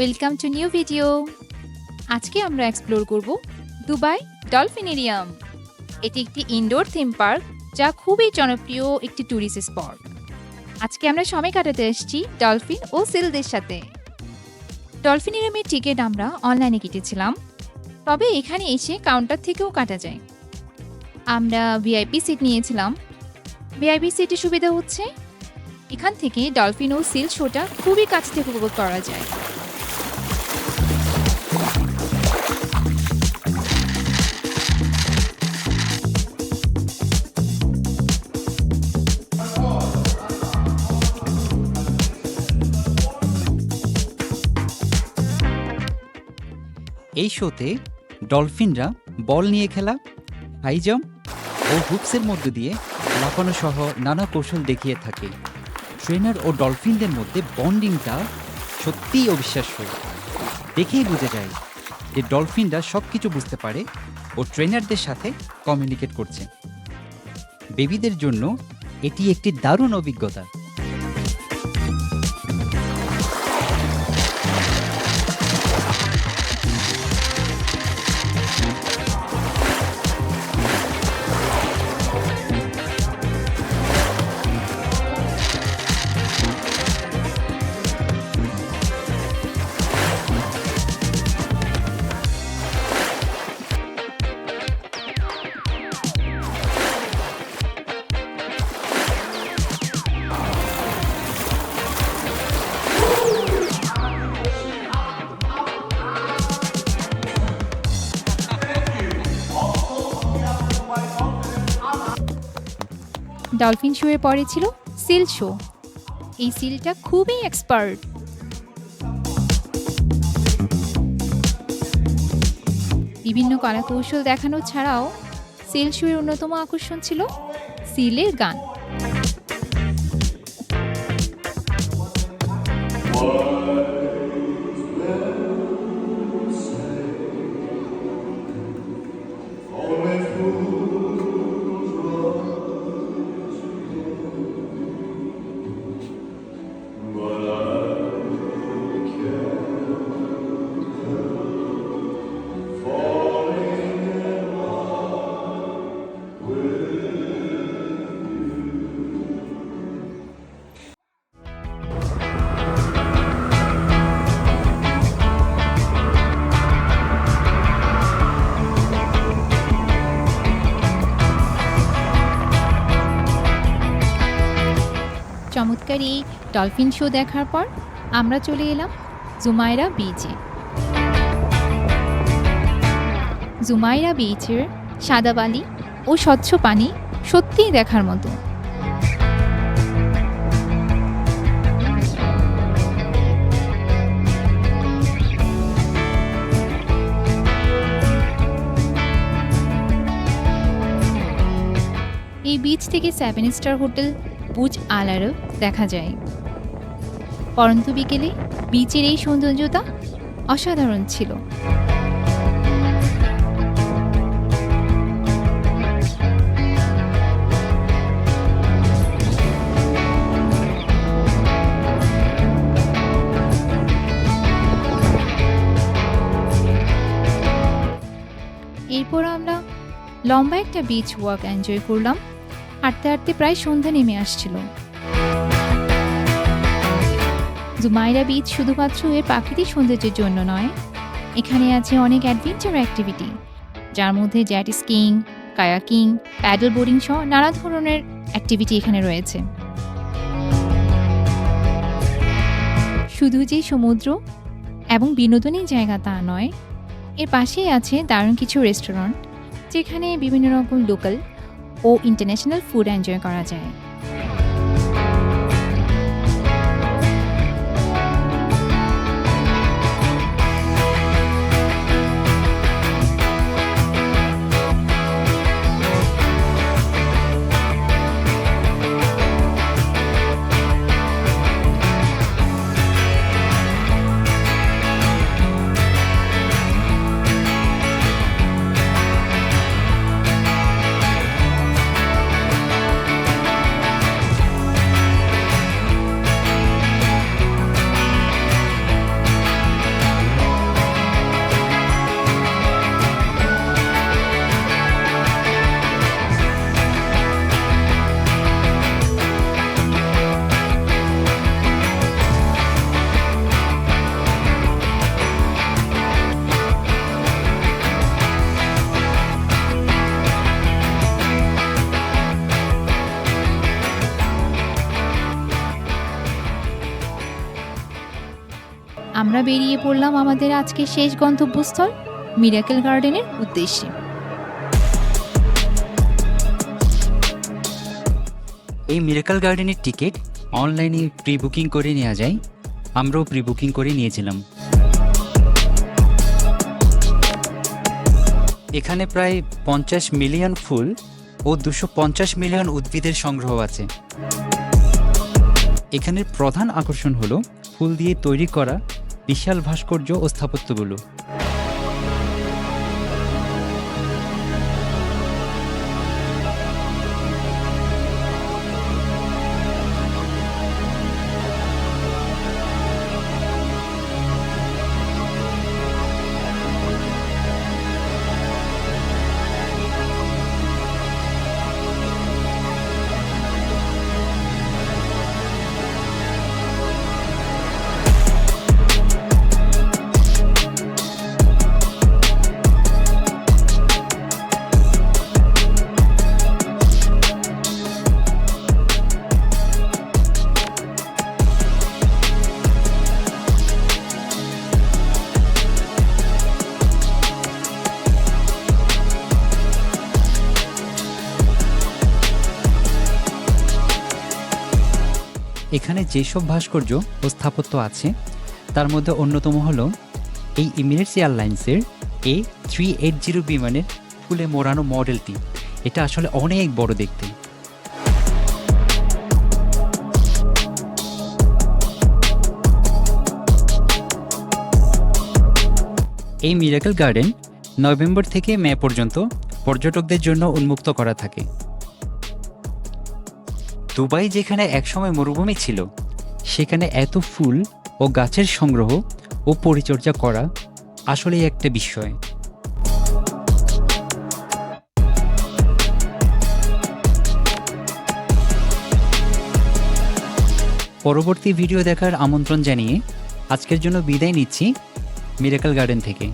Welcome to new video আজকে আমরা explore করব দুবাই ডলফিনেরিয়াম। এটি একটি ইনডোর থিম পার্ক যা খুবই জনপ্রিয় একটি ট্যুরিস্ট স্পট আজকে আমরা সময় কাটাতে এসেছি ডলফিন ও সিলদের সাথে। ডলফিনেরিয়ামের টিকিট আমরা অনলাইনে কেটেছিলাম। তবে এখানে এসে কাউন্টার থেকেও কাটা যায়। আমরা ভিআইপি সিট নিয়েছিলাম। ভিআইপি সিটের সুবিধা হচ্ছে, এখান থেকে ডলফিন ও সিল শোটা খুবই কাছ থেকে উপভোগ করা যায়। শোতে ডলফিনরা বল নিয়ে খেলা, হাই জাম্প ও হুপসের মধ্য দিয়ে লাফানো সহ নানা কৌশল দেখিয়ে থাকে। ট্রেনার ও ডলফিনদের মধ্যে বন্ডিংটা সত্যিই অবিশ্বাস্য। দেখেই বোঝা যায় যে ডলফিনরা সব কিছু বুঝতে পারে ও ট্রেনারদের সাথে কমিউনিকেট করছে। বেবিদের জন্য এটি একটি দারুণ অভিজ্ঞতা। ডলফিন শোয়ের পরে ছিল সিল শো। এই সিলটা খুবই এক্সপার্ট বিভিন্ন কলাকৌশল দেখানো ছাড়াও সিল শোয়ের অন্যতম আকর্ষণ ছিল সিলের গান। চমৎকার এই ডলফিন শো দেখার পর আমরা চলে এলাম জুমাইরা বিচে জুমাইরা বিচের সাদা বালি ও স্বচ্ছ পানি সত্যিই দেখার মতো। এই বিচ থেকে সেভেন স্টার হোটেল বুজ আলারও দেখা যায়। পরন্তু বিকেলে বিচের এই সৌন্দর্যতা অসাধারণ ছিল। এরপর আমরা লম্বা একটা বিচ ওয়াক এনজয় করলাম। হাঁটতে হাঁটতে প্রায় সন্ধ্যা নেমে আসছিল। জুমাইরা বিচ শুধুমাত্র এর প্রাকৃতিক সৌন্দর্যের জন্য নয়, এখানে আছে অনেক অ্যাডভেঞ্চার অ্যাক্টিভিটি যার মধ্যে jet skiing kayaking paddle boarding সহ নানা ধরনের অ্যাক্টিভিটি এখানে রয়েছে। শুধু যে সমুদ্র এবং বিনোদনের জায়গা তা নয়, এর পাশেই আছে দারুণ কিছু রেস্টুরেন্ট যেখানে বিভিন্ন রকম লোকাল ও ইন্টারন্যাশনাল ফুড এনজয় করা যায়। আমরা বেরিয়ে পড়লাম আমাদের আজকের শেষ গন্তব্যস্থল মিরাকেল গার্ডেনের উদ্দেশ্যে। এই মিরাকল গার্ডেনের টিকিট অনলাইনে প্রি বুকিং করে নেওয়া যায়। আমরাও প্রি বুকিং করে নিয়েছিলাম। এখানে প্রায় পঞ্চাশ মিলিয়ন ফুল ও দুশো পঞ্চাশ মিলিয়ন উদ্ভিদের সংগ্রহ আছে। এখানের প্রধান আকর্ষণ হলো ফুল দিয়ে তৈরি করা বিশাল ভাস্কর্য ও স্থাপত্যগুলো। এখানে যেসব ভাস্কর্য ও স্থাপত্য আছে, তার মধ্যে অন্যতম হল এই ইমিরেটস এয়ারলাইন্সের এ থ্রি এইট জিরো বিমানের ফুলে মোড়ানো মডেলটি। এটা আসলে অনেক বড় দেখতে। এই মিরাকেল গার্ডেন নভেম্বর থেকে মে পর্যন্ত পর্যটকদের জন্য উন্মুক্ত করা থাকে। দুবাই যেখানে একসময় মরুভূমি ছিল, সেখানে এত ফুল ও গাছের সংগ্রহ ও পরিচর্যা করা আসলেই একটা বিষয়। পরবর্তী ভিডিও দেখার আমন্ত্রণ জানিয়ে আজকের জন্য বিদায় নিচ্ছি মিরাকাল গার্ডেন থেকে।